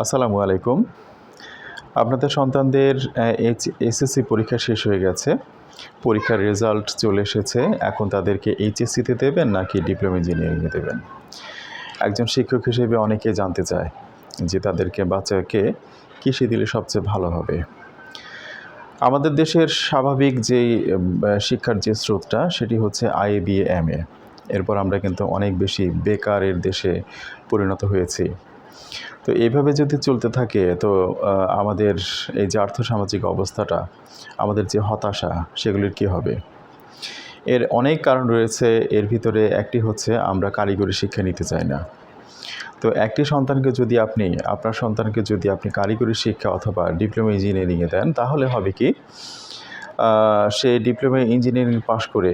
আসসালামু আলাইকুম। আপনাদের সন্তানদের এসএসসি পরীক্ষা শেষ হয়ে গেছে। পরীক্ষার রেজাল্ট চলে এসেছে। এখন তাদেরকে এইচএসসিতে দেবেন নাকি ডিপ্লোমা ইঞ্জিনিয়ারিংয়ে দেবেন? একজন শিক্ষক হিসেবে অনেকে জানতে চায় যে তাদেরকে বাচ্চাকে কিসে দিলে সবচেয়ে ভালো হবে। আমাদের দেশের স্বাভাবিক উম, শিক্ষার যে স্রোতটা সেটি হচ্ছে আইএ বিএ এম এ। এরপর আমরা কিন্তু অনেক বেশি বেকারের দেশে পরিণত হয়েছি। তো এইভাবে যদি চলতে থাকে, তো আমাদের এই যে আর্থসামাজিক অবস্থাটা, আমাদের যে হতাশা, সেগুলির কী হবে? এর অনেক কারণ রয়েছে, এর ভিতরে একটি হচ্ছে আমরা কারিগরি শিক্ষা নিতে চাই না। তো একটি সন্তানকে যদি আপনি, আপনার সন্তানকে যদি আপনি কারিগরি শিক্ষা অথবা ডিপ্লোমা ইঞ্জিনিয়ারিংয়ে দেন, তাহলে হবে কি সে ডিপ্লোমা ইঞ্জিনিয়ারিং পাশ করে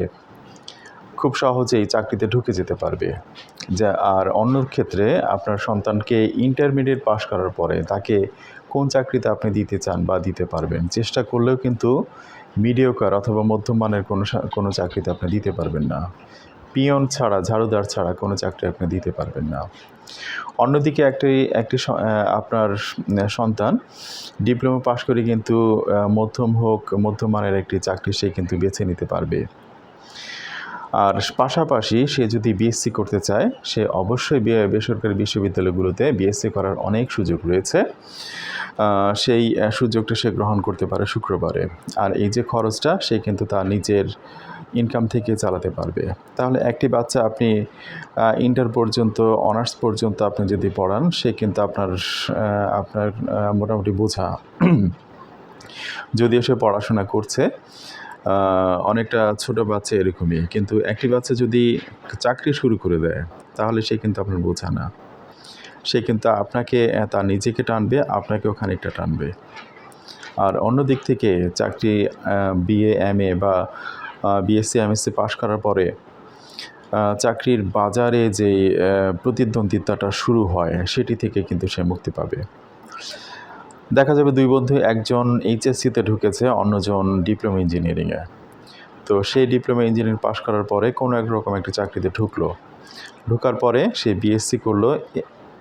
খুব সহজেই চাকরিতে ঢুকে যেতে পারবে। যা আর অন্য ক্ষেত্রে আপনার সন্তানকে ইন্টারমিডিয়েট পাশ করার পরে তাকে কোন চাকরিতে আপনি দিতে চান বা দিতে পারবেন? চেষ্টা করলেও কিন্তু মিডিওকার অথবা মধ্যমানের কোনো কোনো চাকরিতে আপনি দিতে পারবেন না। পিয়ন ছাড়া, ঝাড়ুদার ছাড়া কোনো চাকরি আপনি দিতে পারবেন না। অন্যদিকে একটি একটি আপনার সন্তান ডিপ্লোমা পাশ করে কিন্তু মধ্যম হোক, মধ্যমানের একটি চাকরি সে কিন্তু বেছে নিতে পারবে। আর পাশাপাশি সে যদি বিএসসি করতে চায়, সে অবশ্যই বেসরকারি বিশ্ববিদ্যালয়গুলোতে বিএসসি করার অনেক সুযোগ রয়েছে। সেই সুযোগটা সে গ্রহণ করতে পারে শুক্রবারে। আর এই যে খরচটা, সে কিন্তু তার নিজের ইনকাম থেকে চালাতে পারবে। তাহলে একটি বাচ্চা আপনি ইন্টার পর্যন্ত অনার্স পর্যন্ত আপনি যদি পড়ান, সে কিন্তু আপনার আপনার মোটামুটি বোঝা। যদিও সে পড়াশোনা করছে অনেকটা ছোট বাচ্চা এরকমই। কিন্তু একটি বাচ্চা যদি চাকরি শুরু করে দেয়, তাহলে সে কিন্তু আপনার বোঝা না। সে কিন্তু আপনাকে তার নিজেকে টানবে, আপনাকেও খানিকটা টানবে। আর অন্য দিক থেকে চাকরি বিএ, এম এ বা বিএসসি, এমএসসি পাশ করার পরে চাকরির বাজারে যে প্রতিদ্বন্দ্বিতাটা শুরু হয়, সেটি থেকে কিন্তু সে মুক্তি পাবে। দেখা যাবে দুই বন্ধু একজন এইচএসসিতে ঢুকেছে, অন্যজন ডিপ্লোমা ইঞ্জিনিয়ারিংয়ে তো সেই ডিপ্লোমা ইঞ্জিনিয়ারিং পাশ করার পরে কোনো এক রকম একটা চাকরিতে ঢুকলো। ঢুকার পরে সে বিএসসি করল।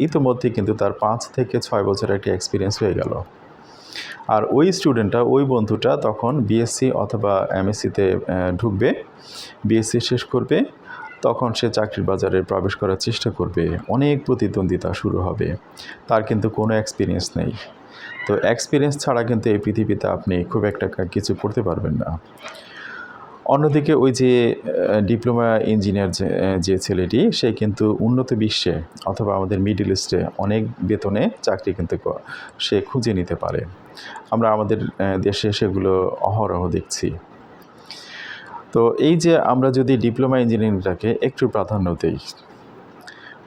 ইতিমধ্যে কিন্তু তার পাঁচ থেকে ছয় বছর একটা এক্সপিরিয়েন্স হয়ে গেল। আর ওই স্টুডেন্টটা ওই বন্ধুটা তখন বিএসসি অথবা এমএসসিতে ঢুকবে বিএসসি শেষ করবে, তখন সে চাকরির বাজারে প্রবেশ করার চেষ্টা করবে। অনেক প্রতিদ্বন্দ্বিতা শুরু হবে। তার কিন্তু কোনো এক্সপিরিয়েন্স নেই। তো এক্সপিরিয়েন্স ছাড়া কিন্তু এই পৃথিবীতে আপনি খুব একটা কিছু করতে পারবেন না। অন্যদিকে ওই যে ডিপ্লোমা ইঞ্জিনিয়ার যে ছেলেটি, সে কিন্তু উন্নত বিশ্বে অথবা আমাদের মিডল ইস্টে অনেক বেতনে চাকরি কিন্তু সে খুঁজে নিতে পারে। আমরা আমাদের দেশে সেগুলো অহরহ দেখছি। তো এই যে আমরা যদি ডিপ্লোমা ইঞ্জিনিয়ারিংটাকে একটু প্রাধান্য দিই,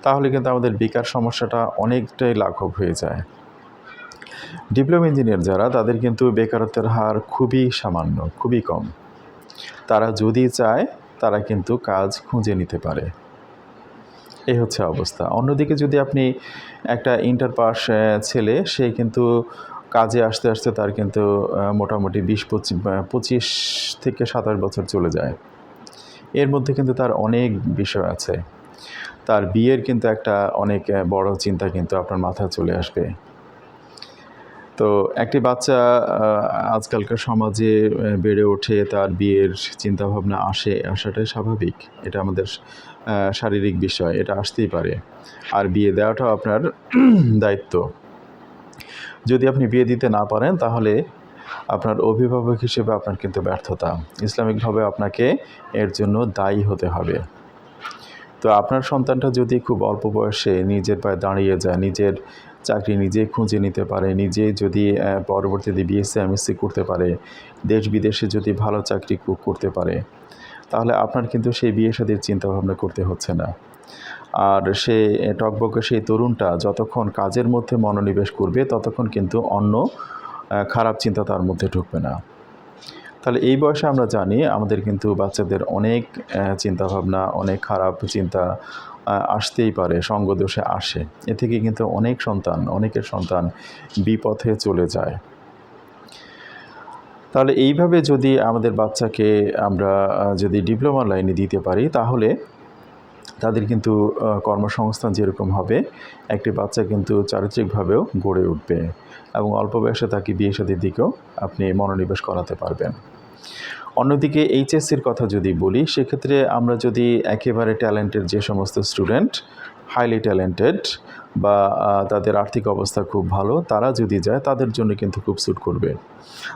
তাহলে কিন্তু আমাদের বেকার সমস্যাটা অনেকটাই লাঘব হয়ে যায়। ডিপ্লোমা ইঞ্জিনিয়ার যারা, তাদের কিন্তু বেকারত্বের হার খুবই সামান্য, খুবই কম। তারা যদি চায়, তারা কিন্তু কাজ খুঁজে নিতে পারে। এই হচ্ছে অবস্থা। অন্যদিকে যদি আপনি একটা ইন্টার পাস ছেলে, সে কিন্তু কাজে আসতে আসতে তার কিন্তু মোটামুটি বিশ, পঁচিশ পঁচিশ থেকে সাতাশ বছর চলে যায়। এর মধ্যে কিন্তু তার অনেক বিষয় আছে। তার বিয়ের কিন্তু একটা অনেক বড় চিন্তা কিন্তু আপনার মাথায় চলে আসবে। তো একটি বাচ্চা আজকালকার সমাজে বেড়ে ওঠে, তার বিয়ের চিন্তাভাবনা আসে, আসাটাই স্বাভাবিক। এটা আমাদের শারীরিক বিষয়, এটা আসতেই পারে। আর বিয়ে দেওয়াটাও আপনার দায়িত্ব। যদি আপনি বিয়ে দিতে না পারেন, তাহলে আপনার অভিভাবক হিসেবে আপনার কিন্তু ব্যর্থতা। ইসলামিকভাবে আপনাকে এর জন্য দায়ী হতে হবে। তো আপনার সন্তানটা যদি খুব অল্প বয়সে নিজের পায়ে দাঁড়িয়ে যায়, নিজের চাকরি নিজে খুঁজে নিতে পারে, নিজে যদি পরবর্তীতে বিএসসি এমএসসি করতে পারে, দেশ বিদেশে যদি ভালো চাকরি করতে পারে, তাহলে আপনার কিন্তু সেই বিয়ে চিন্তাভাবনা করতে হচ্ছে না। আর সে টকবকে সেই তরুণটা যতক্ষণ কাজের মধ্যে মনোনিবেশ করবে, ততক্ষণ কিন্তু অন্য খারাপ চিন্তা তার মধ্যে ঢুকবে না। তাহলে এই বয়সে আমরা জানি আমাদের কিন্তু বাচ্চাদের অনেক চিন্তাভাবনা, অনেক খারাপ চিন্তা আসতেই পারে, সঙ্গদোষে আসে। এ থেকে কিন্তু অনেক সন্তান, অনেকের সন্তান বিপথে চলে যায়। তাহলে এইভাবে যদি আমাদের বাচ্চাকে আমরা যদি ডিপ্লোমা লাইনে দিতে পারি, তাহলে তাদের কিন্তু কর্মসংস্থান যেরকম হবে, একটি বাচ্চা কিন্তু চারিত্রিকভাবেও গড়ে উঠবে এবং অল্প বয়সে তাকে বিয়ে শাদির দিকেও আপনি মনোনিবেশ করাতে পারবেন। অন্যদিকে এইচএসসির কথা যদি বলি, সেক্ষেত্রে আমরা যদি একেবারে ট্যালেন্টেড যে সমস্ত স্টুডেন্ট, হাইলি ট্যালেন্টেড বা তাদের আর্থিক অবস্থা খুব ভালো, তারা যদি যায়, তাদের জন্য কিন্তু খুব স্যুট করবে।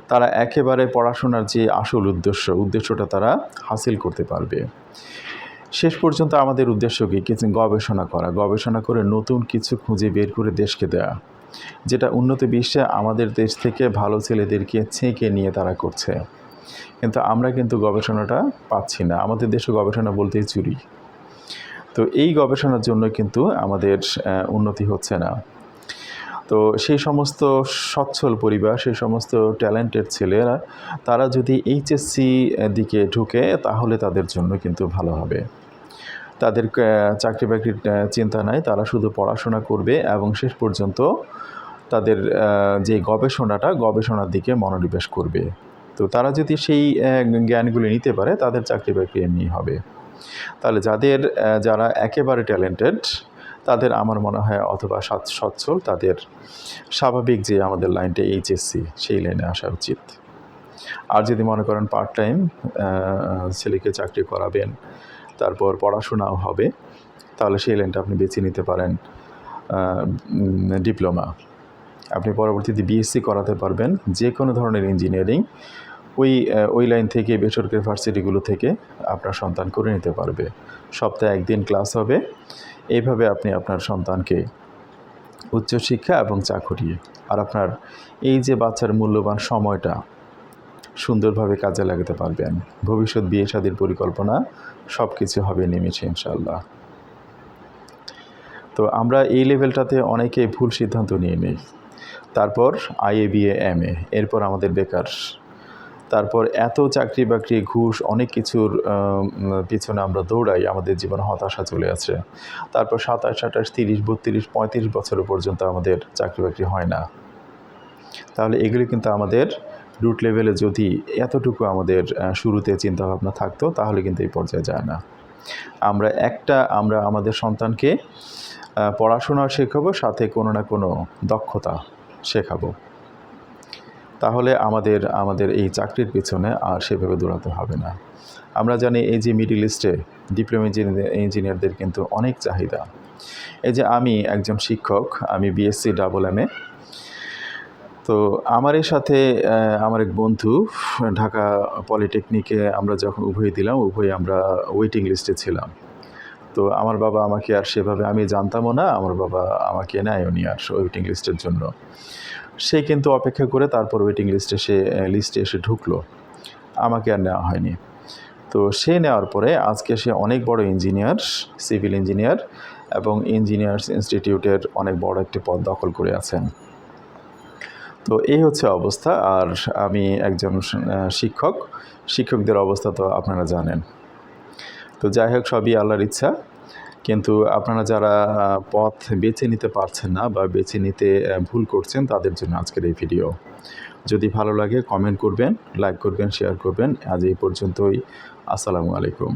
তারা একেবারে পড়াশোনার যে আসল উদ্দেশ্য, উদ্দেশ্যটা তারা হাসিল করতে পারবে। শেষ পর্যন্ত আমাদের উদ্দেশ্য কি? কিছু গবেষণা করা। গবেষণা করে নতুন কিছু খুঁজে বের করে দেশকে দেওয়া যেটা উন্নত বিশ্বে আমাদের দেশ থেকে ভালো ছেলেদেরকে ছেঁকে নিয়ে তারা করছে। কিন্তু আমরা কিন্তু গবেষণাটা পাচ্ছি না। আমাদের দেশে গবেষণা বলতেই চুরি। তো এই গবেষণার জন্য কিন্তু আমাদের উন্নতি হচ্ছে না। তো সেই সমস্ত সচ্ছল পরিবার, সেই সমস্ত ট্যালেন্টেড ছেলেরা, তারা যদি এইচএসসি দিকে ঢুকে, তাহলে তাদের জন্য কিন্তু ভালো হবে। তাদের চাকরি বাকরির চিন্তা নাই, তারা শুধু পড়াশোনা করবে এবং শেষ পর্যন্ত তাদের যে গবেষণাটা, গবেষণার দিকে মনোনিবেশ করবে। তো তারা যদি সেই জ্ঞানগুলি নিতে পারে, তাদের চাকরি বাকরি এমনি হবে। তাহলে যাদের যারা একেবারে ট্যালেন্টেড, তাদের আমার মনে হয় অথবা সচ্ছল, তাদের স্বাভাবিক যে আমাদের লাইনটা এইচএসসি, সেই লাইনে আসা উচিত। আর যদি মনে করেন পার্ট টাইম ছেলেকে চাকরি করাবেন, তারপর পড়াশোনাও হবে, তাহলে সেই লাইনটা আপনি বেছে নিতে পারেন ডিপ্লোমা। আপনি পরবর্তীতে বিএসসি করাতে পারবেন যে কোনো ধরনের ইঞ্জিনিয়ারিং ওই ওই লাইন থেকে বেসরকারি ভার্সিটিগুলো থেকে আপনার সন্তান করে নিতে পারবে। সপ্তাহে একদিন ক্লাস হবে। এইভাবে আপনি আপনার সন্তানকে উচ্চশিক্ষা এবং চাকরি আর আপনার এই যে বাচ্চার মূল্যবান সময়টা সুন্দরভাবে কাজে লাগাতে পারবেন। ভবিষ্যৎ বিয়ে শাদির পরিকল্পনা সব কিছু হবে নেমেছে ইনশাল্লাহ তো আমরা এই লেভেলটাতে অনেকে ভুল সিদ্ধান্ত নিয়ে নিই। তারপর আইএ বিএ এম এ এরপর আমাদের বেকার। তারপর এত চাকরি বাকরি ঘুষ, অনেক কিছুর পিছনে আমরা দৌড়াই, আমাদের জীবন হতাশা চলে আছে তারপর সাতাশ, আঠাশ, তিরিশ, বত্রিশ, পঁয়ত্রিশ বছর পর্যন্ত আমাদের চাকরি বাকরি হয় না। তাহলে এগুলি কিন্তু আমাদের রুট লেভেলে যদি এতটুকু আমাদের শুরুতে চিন্তাভাবনা থাকতো, তাহলে কিন্তু এই পর্যায়ে যায় না। আমরা একটা, আমরা আমাদের সন্তানকে পড়াশোনা শেখাবো, সাথে কোনো না কোনো দক্ষতা। শেখাবো। তাহলে আমাদের আমাদের এই চাকরির পেছনে আর সেভাবে দৌড়াতে হবে না। আমরা জানি এই যে মিডিল ইস্টে ডিপ্লোমা ইঞ্জিনিয়ার ইঞ্জিনিয়ারদের কিন্তু অনেক চাহিদা। এই যে আমি একজন শিক্ষক, আমি বিএসসি ডাবল এম এ তো আমার এর সাথে আমার এক বন্ধু ঢাকা পলিটেকনিকে আমরা যখন উভয় দিলাম, উভয় আমরা ওয়েটিং লিস্টে ছিলাম। তো আমার বাবা আমাকে আর সেভাবে আমি জানতামও না, আমার বাবা আমাকে নেয়নি আর ওয়েটিং লিস্টের জন্য। সে কিন্তু অপেক্ষা করে তারপর ওয়েটিং লিস্টে সে লিস্টে এসে ঢুকলো। আমাকে আর নেওয়া হয়নি। তো সে নেওয়ার পরে আজকে সে অনেক বড় ইঞ্জিনিয়ার সিভিল ইঞ্জিনিয়ার এবং ইঞ্জিনিয়ার্স ইনস্টিটিউটের অনেক বড় একটি পদ দখল করে আছেন। তো এই হচ্ছে অবস্থা। আর আমি একজন শিক্ষক। শিক্ষকদের অবস্থা তো আপনারা জানেন। তো যাই হোক, সবই আল্লাহর ইচ্ছা। কিন্তু আপনারা যারা পথ বেছে নিতে পারছেন না বা বেছে নিতে ভুল করছেন, তাদের জন্য আজকের এই ভিডিও। যদি ভালো লাগে কমেন্ট করবেন লাইক করবেন শেয়ার করবেন। আজ এই পর্যন্তই। আসসালামু আলাইকুম।